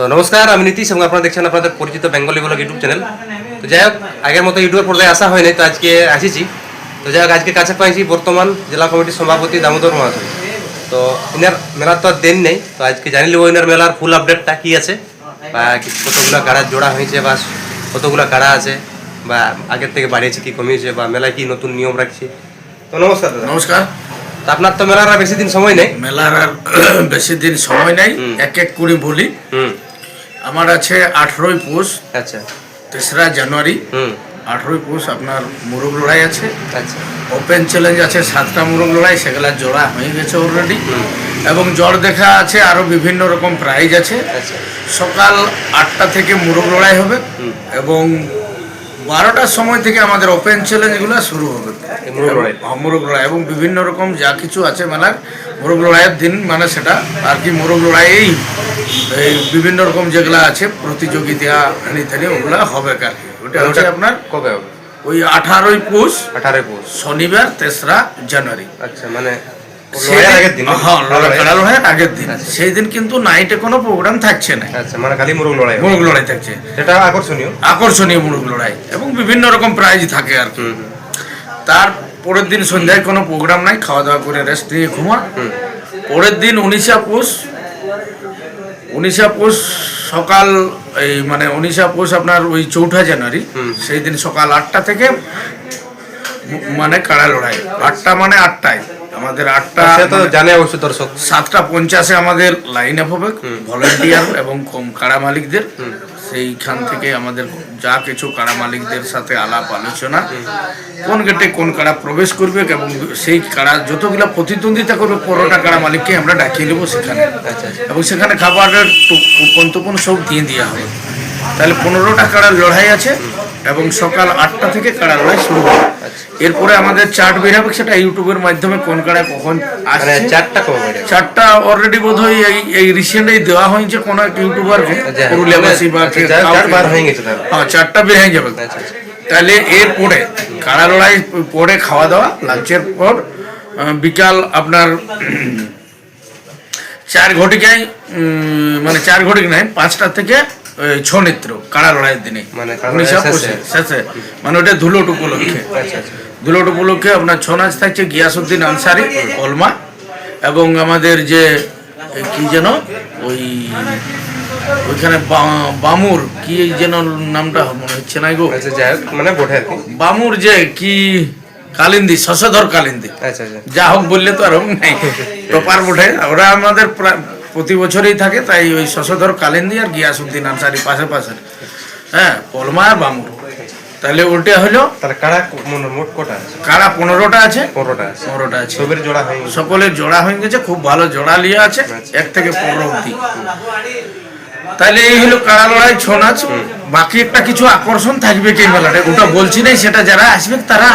তো নমস্কার আমি নীতিশ এবং আপনারা দেখছেন আপনাদের পরিচিত বেঙ্গলি ব্লগ ইউটিউব চ্যানেল। তো যাই হোক আগের মতো ইউটিউবের পর্দায় আসা হয়নি তো আজকে আসিছি। তো যাই হোক আজকে কাছে পাইছি বর্তমান জেলা কমিটির সভাপতি দামোদর মহাশয় তো ইনার মেলার তো আর দিন নেই তো আজকে জানি লিব ইনার মেলার ফুল আপডেটটা কি আছে বা কতগুলো কাড়া জোড়া হয়েছে বা কতগুলো কাড়া আছে বা আগের থেকে বাড়িয়েছে কি কমিয়েছে বা মেলায় কি নতুন নিয়ম রাখছে। তো নমস্কার দাদা। নমস্কার। তো আপনার তো মেলার আর বেশি দিন সময় নেই? মেলার আর বেশি দিন সময় নেই এক এক করে বলি। হুম। আমার আছে আঠেরোই পৌষ আচ্ছা। তেসরা জানুয়ারি। আঠেরোই পৌষ আপনার মুরগ লড়াই আছে। আচ্ছা। ওপেন চ্যালেঞ্জ আছে সাতটা মুরগ লড়াই সেগুলা জোড়া হয়ে গেছে অলরেডি এবং জ্বর দেখা আছে আরও বিভিন্ন রকম প্রাইজ আছে। আচ্ছা। সকাল আটটা থেকে মুরগ লড়াই হবে। এবং বারোটার সময় থেকে আমাদের ওপেন চ্যালেঞ্জগুলো শুরু হবে। এই মুরগ লড়াই? হ্যাঁ, মুরগ লড়াই। এবং বিভিন্ন রকম যা কিছু আছে মেলার মুরগ লড়াইয়ের দিন মানে সেটা আর কি মুরগ লড়াইয়েই এই বিভিন্ন রকম যেগুলো আছে প্রতিযোগিতা ওগুলা হবে আর কি ওটা হচ্ছে আপনার কবে হবে? ওই আঠারোই পৌষ আঠারোই পৌষ। শনিবার তেসরা জানুয়ারি। আচ্ছা মানে সেই দিন- আগের দিন। হ্যাঁ লড়াই। আগের দিন। আচ্ছা। সেই দিন কিন্তু নাইটে কোনো প্রোগ্রাম থাকছে না। আচ্ছা মানে খালি মুরগ লড়াই। মুরগ লড়াই থাকছে। আকর্ষণীয়। আকর্ষণীয় মুরগ লড়াই এবং বিভিন্ন রকম প্রাইজ থাকে আর কি। হুম। হুম তার পরের দিন সন্ধ্যায় কোনো প্রোগ্রাম নাই খাওয়া দাওয়া করে রেস্ট নিয়ে ঘুমা। পরের দিন উনিশা পৌষ উনিশা পৌষ সকাল এই মানে উনিশা পৌষ আপনার ওই চৌঠা জানুয়ারি। সেই দিন সকাল আটটা থেকে মানে কাড়া লড়াই? আটটা মানে আটটায়। আমাদের আটটা তো মানে জানে অবশ্য দর্শক। সাতটা পঞ্চাশে আমাদের লাইন আপ হবে ভলেন্টিয়ার এবং কম কাড়া মালিকদের। সেইখান থেকে আমাদের যা কিছু কারা মালিকদের সাথে আলাপ আলোচনা কোন গেটে কোন কারা প্রবেশ করবে এবং সেই কারা যতগুলো প্রতিদ্বন্দ্বিতা করবে পরোটা কারা মালিককে আমরা ডাকিয়ে নেব সেখানে। আচ্ছা আচ্ছা। এবং সেখানে খাবারের কুপন টুপন সব দিয়ে দেওয়া হবে। তাহলে পনেরোটা কারার লড়াই আছে এবং সকাল আটটা থেকে কাড়া লড়াই শুরু হবে আচ্ছা। এরপরে আমাদের চার্ট বের হবে সেটা ইউটিউবের মাধ্যমে কোন কাড়া কখন মানে আসছে। চারটা কবে চারটা অলরেডি বোধ হয় এই এই রিসেন্টলি দেওয়া হয়েছে কোন এক ইউটিউবারকে আচ্ছা, পুরুলিয়াবাসী বা আচ্ছা, কে- চার- চার কাউকে- বার হয়ে গেছে হ্যাঁ চারটা বের হয়ে যাবে। তাহলে এরপরে কাড়া লড়াই পরে খাওয়া দাওয়া লাঞ্চের পর বিকাল আপনার চার ঘটিকায় মানে চার ঘটিক নাই পাঁচটা থেকে ছ নেত্র কাড়া লড়াইয়ের দিনে। মানে শেষে? মানে ওটা ধুলোট উপলক্ষে আচ্ছা আচ্ছা। দুলট উপলক্ষে আপনার ছৌ নাচ থাকছে গিয়াসুদ্দিন আনসারি কলমা এবং আমাদের যে কি যেন ওই ওইখানে বামুর কি যেন নামটা মনে হচ্ছে না গো। আচ্ছা মানে বামুর যে কি কালিন্দি শশধর কালিন্দি। আচ্ছা আচ্ছা। যা হোক বললে তো আর হোক নাই। টপার উঠে ওরা আমাদের প্রা- প্রতি বছরই থাকে তাই ওই শশধর কালিন্দি আর গিয়াসুদ্দিন আনসারি পাশে পাশে। হ্যাঁ কলমা আর বামুর তাহলে ওটা হলো তাহলে কাড়া কো- মোট- মোট কটা আছে? কারা পনেরোটা আছে? পনেরোটা আছে। পনেরোটা আছে। সবের জোড়া হয়ে সকলের জোড়া হয়ে গেছে খুব ভালো জোড়া লিয়ে আছে এক থেকে পনেরো অব্দি তাহলে এই হলো কাড়া লড়াই ছৌ নাচ বাকি একটা কিছু আকর্ষণ থাকবে কি মেলাটা ওটা বলছি নাই সেটা যারা আসবে তারা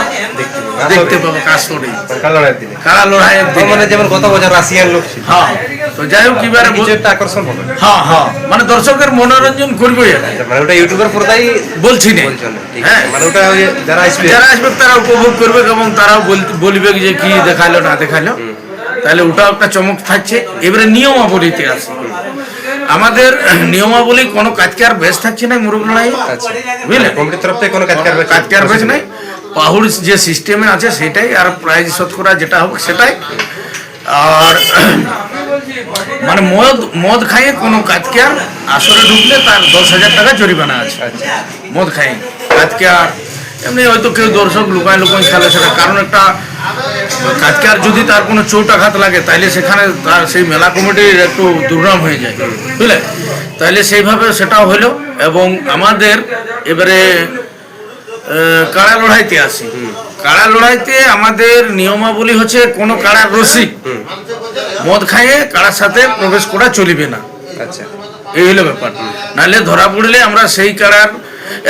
দেখতে পাবে। কাজ করে কাড়া দিনে। মানে যেমন গত বছর রাশিয়ান লোক হ্যাঁ তো যাই হোক এবারে একটা আকর্ষণ হবে হ্যাঁ হ্যাঁ। মানে দর্শকের মনোরঞ্জন করবে আচ্ছা, মানে ওটা ইউটিউবের পর্দাই বলছি না। হ্যাঁ। মানে ওটা যারা আসবে যারা আসবে তারা উপভোগ করবে এবং তারাও বলবে যে কি দেখাল না দেখাল তাহলে ওটাও একটা চমক থাকছে। এবারে নিয়মাবলীতে আছে। আমাদের নিয়মাবলী কোনো কাজকে আর বেশ থাকছে না মুরগ লড়াই বুঝলে? কমিটির তরফ থেকে কোনো কাজ করবে কাজকে আর বেশ নাই। পাহুড় যে সিস্টেমে আছে সেটাই আর প্রাইজ শতকরা যেটা হোক সেটাই। আর মানে মদ মদ খাইয়ে কোনো কাজকে আর আসরে ঢুকলে তার দশ হাজার টাকা জরিমানা আছে। আচ্ছা। মদ খাইয়ে। আজকে আর এমনি হয়তো কেউ দর্শক লুকায় লুকায় খেলে সেটা। কারণ একটা আজকে আর যদি তার কোনো চোট আঘাত লাগে তাইলে সেখানে তার সেই মেলা কমিটির একটু দুর্নাম হয়ে যায়। বুঝলে? তাইলে সেইভাবে সেটাও হলো এবং আমাদের এবারে কাড়া লড়াইতে আসি কাড়া লড়াইতে আমাদের নিয়মাবলী হচ্ছে কোনো কাড়ার রসিক মদ খাইয়ে কাড়ার সাথে প্রবেশ করা চলিবে না। আচ্ছা। এই হলো ব্যাপার। নাহলে ধরা পড়লে আমরা সেই কাড়ার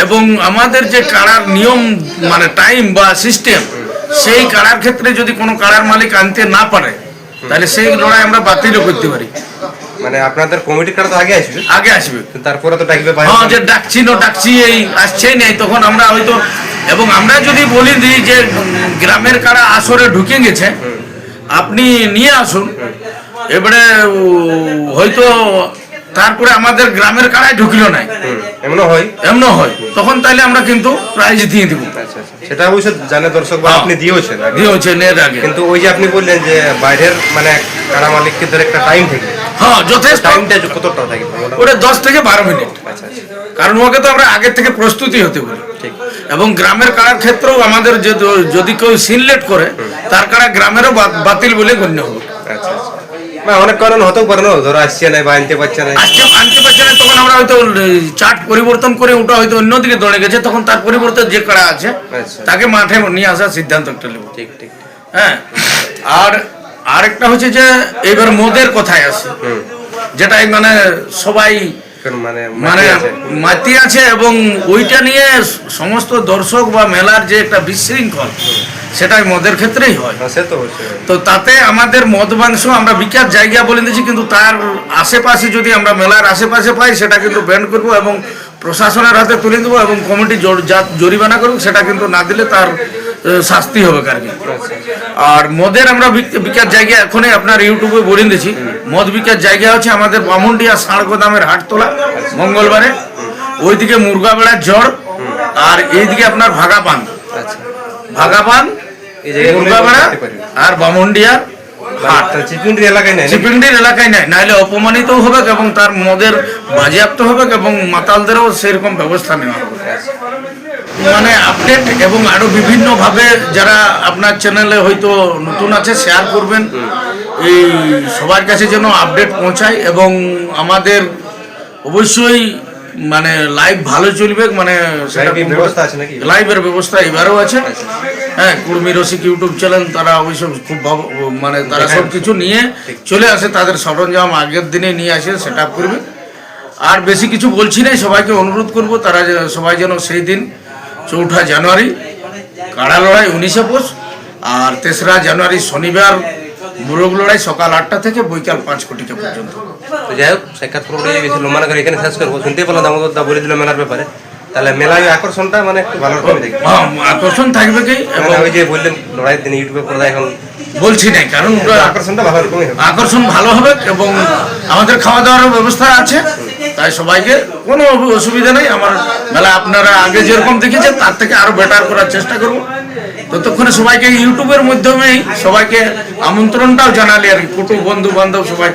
এবং আমাদের যে কাড়ার নিয়ম মানে টাইম বা সিস্টেম সেই কাড়ার ক্ষেত্রে যদি কোনো কাড়ার মালিক আনতে না পারে তাহলে সেই লড়াই আমরা বাতিলও করতে পারি। মানে আপনাদের কমিটির কার্ড তো আগে আসবে? আগে আসবে। তারপরে তো ডাকবে হ্যাঁ যে ডাকছি না ডাকছি এই আসছেই নাই তখন আমরা হয়তো এবং আমরা যদি বলি দিই যে গ্রামের কারা আসরে ঢুকে গেছে আপনি নিয়ে আসুন। এবারে হয়তো তারপরে আমাদের গ্রামের কাড়ায় ঢুকিল নাই। হুম, হয়? এমনও হয়। তখন তাইলে আমরা কিন্তু প্রাইজ দিয়ে দিব। আচ্ছা আচ্ছা। সেটা অবশ্য জানে দর্শক বা হ্যাঁ। আপনি দিয়েছেন আগে। দিয়ে আগে। কিন্তু ওই যে আপনি বললেন যে বাইরের মানে কারা মালিককে ধরে একটা টাইম থাকে। হ্যাঁ যথেষ্ট। টাইমটা কতটা থাকে ওটা দশ থেকে বারো মিনিট। আচ্ছা কারণ ওকে তো আমরা আগের থেকে প্রস্তুতি হতে বলি। এবং গ্রামের কারার ক্ষেত্রেও আমাদের যে যদি কেউ সিনলেট করে তার কারা গ্রামেরও বাতিল বলে গণ্য হবে। আচ্ছা। না অনেক কারণ হতেও পারে না। ধরো আসছে না বা আনতে পারছে না আজকে আনতে পারছে না তখন আমরা হয়তো চার্ট পরিবর্তন করে ওটা হয়তো অন্যদিকে দৌড়ে গেছে তখন তার পরিবর্তে যে আছে আচ্ছা। তাকে মাঠে নিয়ে আসার সিদ্ধান্ত একটা নেব। ঠিক ঠিক হ্যাঁ আর আরেকটা হচ্ছে যে এবার মোদের কথায় আছে হুম। যেটা মানে সবাই মানে মানে মাতি আছে। এবং ওইটা নিয়ে সমস্ত দর্শক বা মেলার যে একটা বিশৃঙ্খল সেটাই মদের ক্ষেত্রেই হয়। হ্যাঁ, তো তাতে আমাদের মদ মাংস আমরা বিখ্যাত জায়গা বলে দিয়েছি কিন্তু তার আশেপাশে যদি আমরা মেলার আশেপাশে পাই সেটা কিন্তু ব্যান্ড করব এবং প্রশাসনের হাতে তুলে দেবো এবং কমিটি জরিমানা করুক সেটা কিন্তু না দিলে তার শাস্তি হবে আর কি আর মদের আমরা বিখ্যাত জায়গা এখনই আপনার ইউটিউবে বলে দিয়েছি মদ বিখ্যাত জায়গা হচ্ছে আমাদের বামুন্ডিয়া ষাঁড়গোদামের হাটতলা মঙ্গলবারে। ওইদিকে মুরগাবেড়ার জ্বর আর এইদিকে আপনার ভাগাপান। আচ্ছা। পারি। আর বামুন্ডিয়ার হাট এলাকায় নেই? চিপিন্ডির এলাকায় নাই নাহলে অপমানিত হবে এবং তার মদের বাজেয়াপ্ত হবে এবং মাতালদেরও সেরকম ব্যবস্থা নেওয়া হবে মানে আপডেট এবং আরও বিভিন্ন ভাবে যারা আপনার চ্যানেলে হয়তো নতুন আছে শেয়ার করবেন এই সবার কাছে যেন আপডেট পৌঁছায় এবং আমাদের অবশ্যই মানে লাইভ ভালো চলবে মানে লাইভের ব্যবস্থা এবারও আছে। হ্যাঁ কুর্মি রসিক ইউটিউব চ্যানেল তারা অবশ্য খুব মানে তারা সব কিছু নিয়ে চলে আসে তাদের সরঞ্জাম আগের দিনে নিয়ে আসে সেট আপ করবে। আর বেশি কিছু বলছি না সবাইকে অনুরোধ করব তারা সবাই যেন সেই দিন চৌঠা জানুয়ারি কাড়া লড়াই উনিশে পৌষ আর তেসরা জানুয়ারি শনিবার মুরগ লড়াই সকাল আটটা থেকে বৈকাল পাঁচ কোটিকে পর্যন্ত। তো যাই হোক সাক্ষাৎ পুরোটাই বেশি লম্বা করে এখানে শেষ করব। শুনতে পেলাম দামোদর দা বলে দিল মেলার ব্যাপারে। তাহলে ওই আকর্ষণটা মানে একটু ভালো রকমই দেখি। হ্যাঁ, আকর্ষণ থাকবে কি? এবং মানে যে বললেন লড়াই দিন ইউটিউবে পর্দা এখন বলছি না কারণ আকর্ষণটা ভালো রকমই হবে। আকর্ষণ ভালো হবে এবং আমাদের খাওয়া দাওয়ার ব্যবস্থা আছে। তাই সবাইকে কোনো অসুবিধা নেই। আমার মেলা আপনারা আগে যেরকম দেখেছেন তার থেকে আরও বেটার করার চেষ্টা করব। ততক্ষণে সবাইকে ইউটিউবের মাধ্যমেই সবাইকে আমন্ত্রণটাও জানালি আর কি। কুটুম বন্ধু বান্ধব সবাই।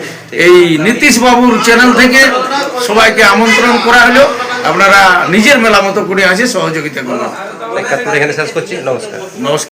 এই নীতিশ বাবুর চ্যানেল থেকে সবাইকে আমন্ত্রণ করা হলো। আপনারা নিজের মেলা মতো করে আসে সহযোগিতা সাক্ষাৎ এখানে শেষ করছি। নমস্কার। নমস্কার।